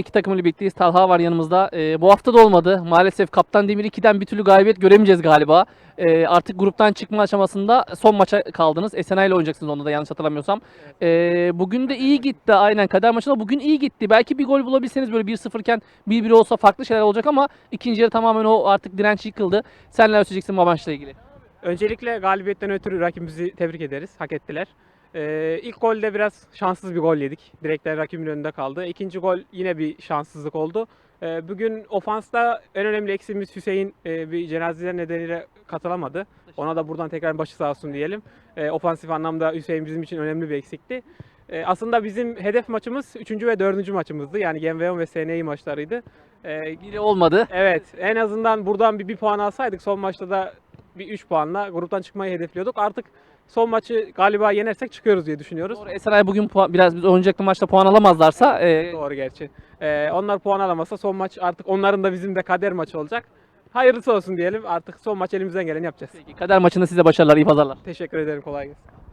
İki takımıyla birlikteyiz. Talha var yanımızda. Ee, bu hafta da olmadı. Maalesef Kaptan Demir 2'den bir türlü galibiyet göremeyeceğiz galiba. Ee, artık gruptan çıkma aşamasında son maça kaldınız. Esena ile oynayacaksınız onda da yanlış hatırlamıyorsam. Ee, bugün de iyi gitti aynen. Kader maçında bugün iyi gitti. Belki bir gol bulabilseniz böyle 1-0 iken 1-1 olsa farklı şeyler olacak ama ikinci yarı tamamen o artık direnç yıkıldı. Sen neler söyleyeceksin maçla ilgili? Öncelikle galibiyetten ötürü rakibimizi tebrik ederiz. Hak ettiler. Ee, ilk golde biraz şanssız bir gol yedik. Direkler rakibin önünde kaldı. İkinci gol yine bir şanssızlık oldu. Ee, bugün ofansta en önemli eksiğimiz Hüseyin e, bir cenazeler nedeniyle katılamadı. Ona da buradan tekrar başı sağ olsun diyelim. Ee, ofansif anlamda Hüseyin bizim için önemli bir eksikti. Ee, aslında bizim hedef maçımız 3. ve 4. maçımızdı. Yani Genveon ve SNI maçlarıydı. Ee, olmadı. Evet, en azından buradan bir, bir puan alsaydık son maçta da bir 3 puanla gruptan çıkmayı hedefliyorduk. Artık son maçı galiba yenersek çıkıyoruz diye düşünüyoruz. Doğru, Esenay bugün puan, biraz biz oynayacaklı maçta puan alamazlarsa e, Doğru gerçi. Ee, onlar puan alamazsa son maç artık onların da bizim de kader maçı olacak. Hayırlısı olsun diyelim. Artık son maç elimizden geleni yapacağız. Kader maçında size başarılar, iyi pazarlar. Teşekkür ederim. Kolay gelsin.